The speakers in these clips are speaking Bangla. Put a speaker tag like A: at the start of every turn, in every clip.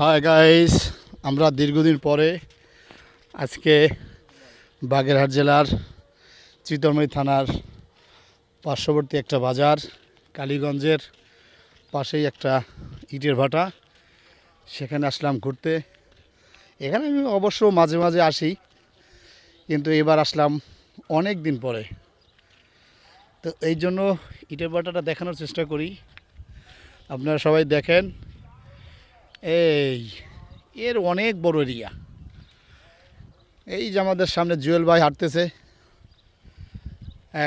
A: হাই গাইস আমরা দীর্ঘদিন পরে আজকে বাগেরহাট জেলার চিতরমণি থানার পার্শ্ববর্তী একটা বাজার, কালীগঞ্জের পাশেই একটা ইটের ভাটা। সেখানে আসলাম ঘুরতে। এখানে আমি অবশ্য মাঝে মাঝে আসি, কিন্তু এবার আসলাম অনেক দিন পরে। তো এই জন্য ইটের ভাটাটা দেখানোর চেষ্টা করি। আপনারা সবাই দেখেন এই, এর অনেক বড় এরিয়া। এই যে আমাদের সামনে জুয়েল ভাই হাঁটতেছে,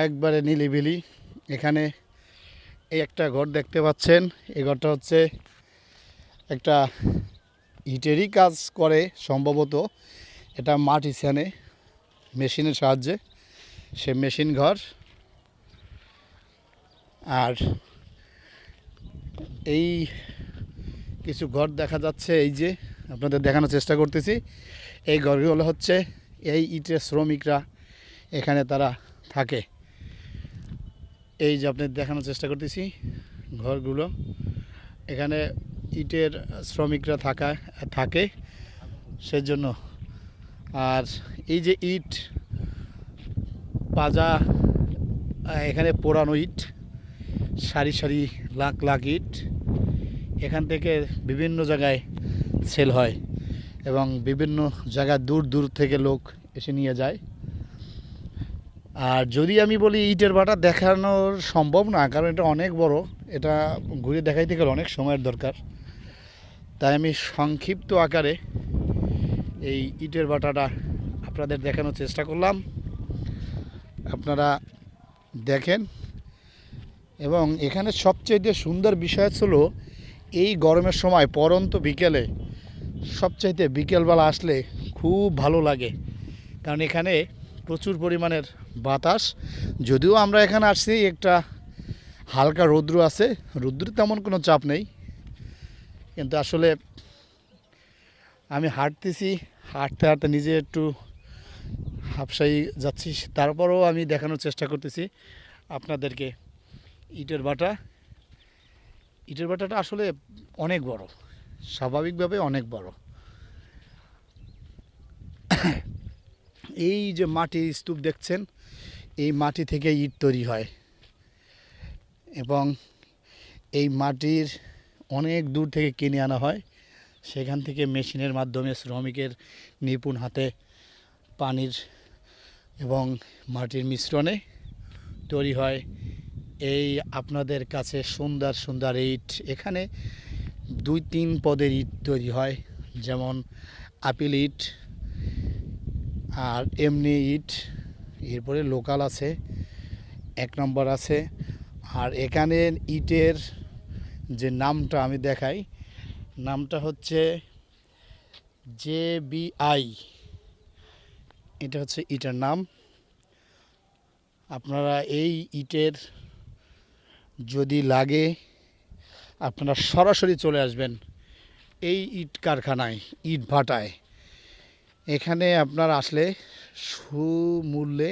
A: একবারে নিলিবিলি। এখানে এই একটা ঘর দেখতে পাচ্ছেন এই ঘরটা হচ্ছে একটা ইটেরই কাজ করে সম্ভবত। এটা মাটি ছানে মেশিনের সাহায্যে। সে মেশিন ঘর। আর এই কিছু ঘর দেখা যাচ্ছে, এই যে আপনাদের দেখানোর চেষ্টা করতেছি। এই ঘরগুলো হচ্ছে এই ইটের শ্রমিকরা এখানে তারা থাকে। এই যে আপনাদের দেখানোর চেষ্টা করতেছি ঘরগুলো। এখানে ইটের শ্রমিকরা থাকা, থাকে সেজন্য। আর এই যে ইট, পাজা, এখানে পোড়ানো ইট, সারি সারি লাখ লাখ ইট। এখান থেকে বিভিন্ন জায়গায় সেল হয় এবং বিভিন্ন জায়গা দূর দূর থেকে লোক এসে নিয়ে যায়। আর যদি আমি বলি ইটের ভাটা দেখানোর সম্ভব না, কারণ এটা অনেক বড়, এটা ঘুরে দেখাইতে গেলে অনেক সময়ের দরকার। তাই আমি সংক্ষিপ্ত আকারে এই ইটের বাটাটা আপনাদের দেখানোর চেষ্টা করলাম। আপনারা দেখেন। এবং এখানে সবচেয়ে সুন্দর বিষয় হলো এই গরমের সময় পরন্ত বিকেলে সবচাইতে বিকেলবেলা আসলে খুব ভালো লাগে। কারণ এখানে প্রচুর পরিমাণের বাতাস। যদিও আমরা এখানে আসছি, একটা হালকা রৌদ্র আছে। রৌদ্র তেমন কোনো চাপ নেই। কিন্তু আসলে আমি হাঁটতেছি, হাঁটতে হাঁটতে নিজে একটু হাফসাই যাচ্ছি। তারপরেও আমি দেখানোর চেষ্টা করতেছি। আপনাদেরকে ইটের ভাটা ইটের ভাটাটা আসলে অনেক বড়। স্বাভাবিকভাবে অনেক বড়। এই যে মাটির স্তূপ দেখছেন, এই মাটি থেকে ইট তৈরি হয়। এবং এই মাটির অনেক দূর থেকে কিনে আনা হয়। সেখান থেকে মেশিনের মাধ্যমে শ্রমিকের নিপুণ হাতে পানির এবং মাটির মিশ্রণে তৈরি হয়। এই আপনাদের কাছে সুন্দর সুন্দর ইট। এখানে দুই তিন পদের ইট তৈরি হয়, যেমন আপিল ইট আর এমনি ইট। এরপরে লোকাল আছে, এক নম্বর আছে। আর এখানে ইটের যে নামটা আমি দেখাই, নামটা হচ্ছে জে বি আই। এটা হচ্ছে ইটের নাম। আপনারা এই ইটের যদি লাগে, আপনারা সরাসরি চলে আসবেন এই ইট কারখানায়, ইট ভাটায়। এখানে আপনার আসলে সুমূল্যে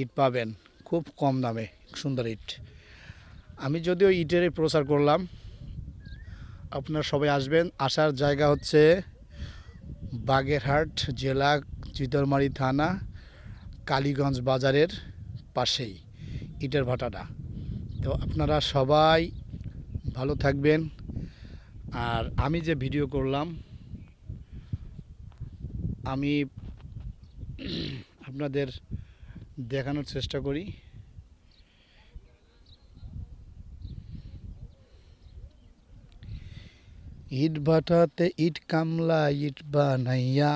A: ইট পাবেন, খুব কম দামে, সুন্দর ইট। আমি যদিও ইটের প্রচার করলাম, আপনারা সবাই আসবেন। আসার জায়গা হচ্ছে বাগেরহাট জেলা, চিতলমারি থানা, কালীগঞ্জ বাজারের পাশেই, ইটের ভাটাটা। তো আপনারা সবাই ভালো থাকবেন। আর আমি যে ভিডিও করলাম, আমি আপনাদের দেখানোর চেষ্টা করি। ইট ভাটাতে ইট কামলা, ইট বানাইয়া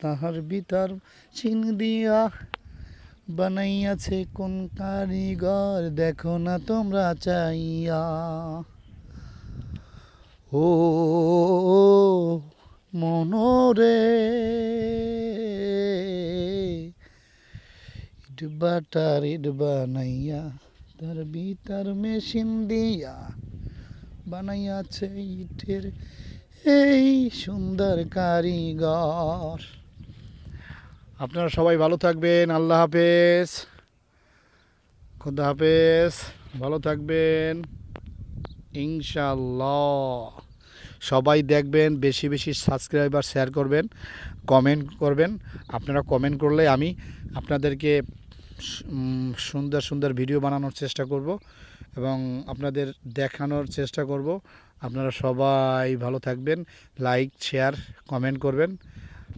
A: তাহার ভিতর চিন দিয়া বানাইয়াছে কোন কারিগর? দেখো না তোমরা চাইয়া। ও মনরে, ইট বাটার ইট বানাইয়া, তার ভিতর মেশিন দিয়া বানাইয়াছে ইটের এই সুন্দর কারিগর। আপনারা সবাই ভালো থাকবেন, আল্লাহ হাফেজ। খুদা হাফেজ। ভালো থাকবেন। ইনশাল্লাহ সবাই দেখবেন, বেশি বেশি সাবস্ক্রাইবার শেয়ার করবেন কমেন্ট করবেন। আপনারা কমেন্ট করলে আমি আপনাদেরকে সুন্দর সুন্দর ভিডিও বানানোর চেষ্টা করব এবং আপনাদের দেখানোর চেষ্টা করব। আপনারা সবাই ভালো থাকবেন লাইক শেয়ার কমেন্ট করবেন।